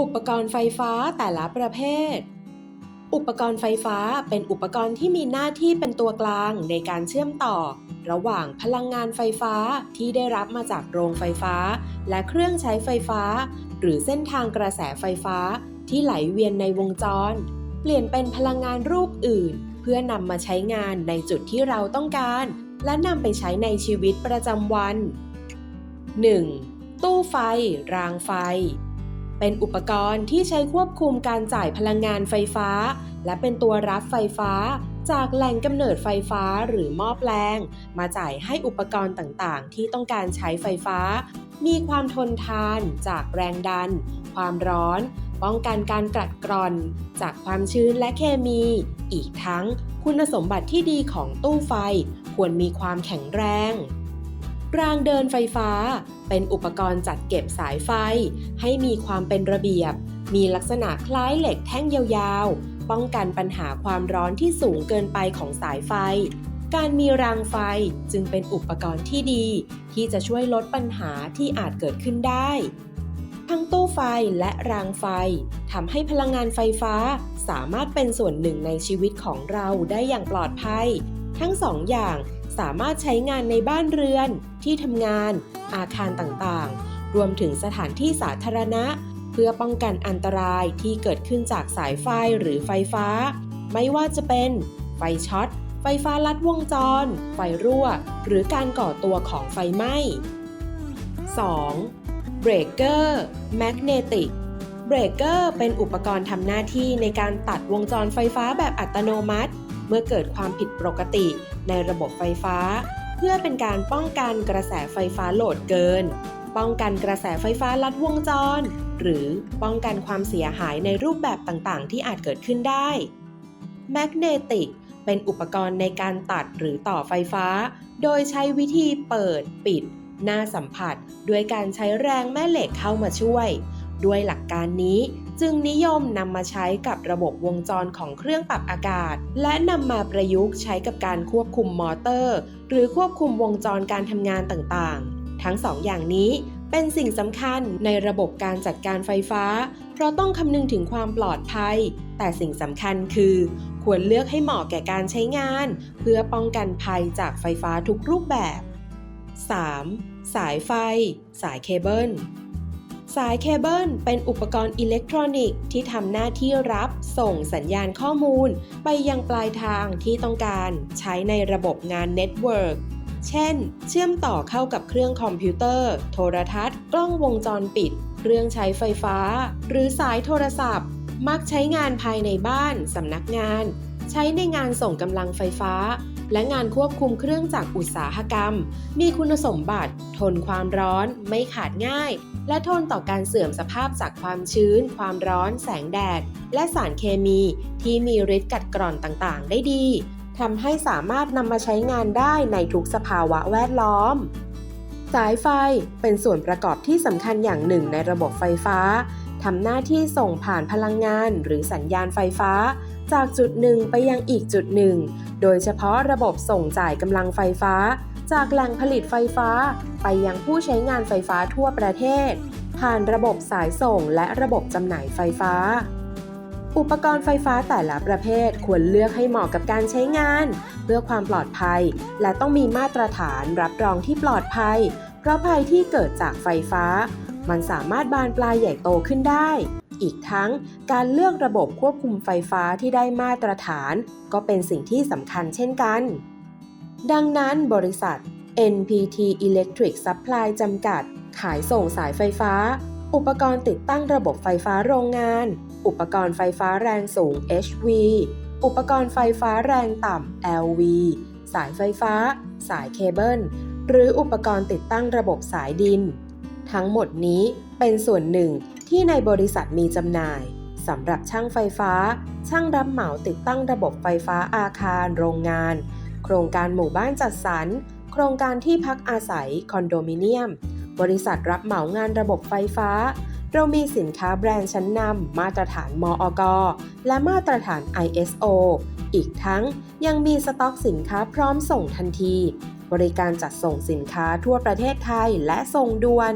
อุปกรณ์ไฟฟ้าแต่ละประเภท อุปกรณ์ไฟฟ้าเป็นอุปกรณ์ที่มีหน้าที่เป็นตัวกลางในการเชื่อมต่อ ระหว่างพลังงานไฟฟ้าที่ได้รับมาจากโรงไฟฟ้า และเครื่องใช้ไฟฟ้า หรือเส้นทางกระแสไฟฟ้าที่ไหลเวียนในวงจร เปลี่ยนเป็นพลังงานรูปอื่น เพื่อนำมาใช้งานในจุดที่เราต้องการ และนำไปใช้ในชีวิตประจำวัน 1. ตู้ไฟ รางไฟ เป็นอุปกรณ์ที่ใช้ควบคุมการจ่ายพลังงานไฟฟ้า และเป็นตัวรับไฟฟ้า จากแหล่งกำเนิดไฟฟ้าหรือหม้อแปลง มาจ่ายให้อุปกรณ์ต่างๆ ที่ต้องการใช้ไฟฟ้า มีความทนทานจากแรงดัน ความร้อน ป้องกันการกัดกร่อน จากความชื้นและเคมี อีกทั้ง คุณสมบัติที่ดีของตู้ไฟ ควรมีความแข็งแรง รางเดินไฟฟ้า เป็นอุปกรณ์จัดเก็บสายไฟ ให้มีความเป็นระเบียบ มีลักษณะคล้ายเหล็กแท่งยาวๆ ป้องกันปัญหาความร้อนที่สูงเกินไปของสายไฟ การมีรางไฟจึงเป็นอุปกรณ์ที่ดี ที่จะช่วยลดปัญหาที่อาจเกิดขึ้นได้ ทั้งตู้ไฟและรางไฟทำให้พลังงานไฟฟ้าสามารถเป็นส่วนหนึ่งในชีวิตของเราได้อย่างปลอดภัย ทั้งสองอย่าง สามารถใช้งานในบ้านเรือน ที่ทำงาน อาคารต่างๆ รวมถึงสถานที่สาธารณะ เพื่อป้องกันอันตรายที่เกิดขึ้นจากสายไฟหรือไฟฟ้า ไม่ว่าจะเป็น ไฟช็อต ไฟฟ้าลัดวงจร ไฟรั่ว หรือการก่อตัวของไฟไหม้ 2. เบรกเกอร์แมกเนติกเบรกเกอร์เป็นอุปกรณ์ทำหน้าที่ในการตัดวงจรไฟฟ้าแบบอัตโนมัติ เมื่อเกิดความผิดปกติในระบบไฟฟ้า เพื่อเป็นการป้องกันกระแสไฟฟ้าโหลดเกิน ป้องกันกระแสไฟฟ้าลัดวงจร หรือป้องกันความเสียหายในรูปแบบต่างๆ ที่อาจเกิดขึ้นได้แมกเนติกเป็นอุปกรณ์ในการตัดหรือต่อไฟฟ้า โดยใช้วิธีเปิดปิด หน้าสัมผัส ด้วยการใช้แรงแม่เหล็กเข้ามาช่วย ด้วยหลักการนี้จึงนิยมนำมาใช้กับระบบวงจรของเครื่องปรับอากาศ และนำมาประยุกต์ใช้กับการควบคุมมอเตอร์ หรือควบคุมวงจรการทำงานต่างๆ ทั้งสองอย่างนี้เป็นสิ่งสำคัญในระบบการจัดการไฟฟ้า เพราะต้องคำนึงถึงความปลอดภัย แต่สิ่งสำคัญคือ ควรเลือกให้เหมาะแก่การใช้งาน เพื่อป้องกันภัยจากไฟฟ้าทุกรูปแบบ 3. สายไฟ สายเคเบิล สายเคเบิลเป็นอุปกรณ์อิเล็กทรอนิกส์ที่ทำหน้าที่รับส่งสัญญาณข้อมูล ไปยังปลายทางที่ต้องการใช้ในระบบงานเน็ตเวิร์กเช่น เชื่อมต่อเข้ากับเครื่องคอมพิวเตอร์ โทรทัศน์ กล้องวงจรปิด เครื่องใช้ไฟฟ้า หรือสายโทรศัพท์ มักใช้งานภายในบ้าน สำนักงาน ใช้ในงานส่งกำลังไฟฟ้า และงานควบคุมเครื่องจักรอุตสาหกรรม มีคุณสมบัติ ทนความร้อน ไม่ขาดง่าย และทนต่อการเสื่อมสภาพจากความชื้น ความร้อน แสงแดด และสารเคมีที่มีฤทธิ์กัดกร่อนต่างๆ ได้ดีทำให้สามารถนำมาใช้งานได้ในทุกสภาวะแวดล้อม สายไฟเป็นส่วนประกอบที่สำคัญอย่างหนึ่งในระบบไฟฟ้าทำหน้าที่ส่งผ่านพลังงานหรือสัญญาณไฟฟ้า จากจุดหนึ่งไปยังอีกจุดหนึ่ง โดยเฉพาะระบบส่งจ่ายกำลังไฟฟ้า จากแหล่งผลิตไฟฟ้า ไปยังผู้ใช้งานไฟฟ้าทั่วประเทศ ผ่านระบบสายส่งและระบบจำหน่ายไฟฟ้า อุปกรณ์ไฟฟ้าแต่ละประเภทควรเลือกให้เหมาะกับการใช้งาน เพื่อความปลอดภัย และต้องมีมาตรฐานรับรองที่ปลอดภัย เพราะภัยที่เกิดจากไฟฟ้า มันสามารถบานปลายใหญ่โตขึ้นได้ อีกทั้งการเลือกระบบควบคุมไฟฟ้าที่ได้มาตรฐาน ก็เป็นสิ่งที่สำคัญเช่นกัน ดังนั้นบริษัท NPT Electric Supply จำกัด ขายส่งสายไฟฟ้า อุปกรณ์ติดตั้งระบบไฟฟ้าโรงงาน อุปกรณ์ไฟฟ้าแรงสูง HV อุปกรณ์ไฟฟ้าแรงต่ำ LV สายไฟฟ้า สายเคเบิล หรืออุปกรณ์ติดตั้งระบบสายดิน ทั้งหมดนี้เป็นส่วนหนึ่ง ที่ในบริษัทมีจำหน่ายสำหรับช่างไฟฟ้า ช่างรับเหมาติดตั้งระบบไฟฟ้าอาคาร โรงงาน โครงการหมู่บ้านจัดสรร โครงการที่พักอาศัย คอนโดมิเนียม บริษัทรับเหมางานระบบไฟฟ้า เรามีสินค้าแบรนด์ชั้นนำ มาตรฐานมอกและมาตรฐาน ISO อีกทั้งยังมีสต็อกสินค้าพร้อมส่งทันที บริการจัดส่งสินค้าทั่วประเทศไทยและส่งด่วน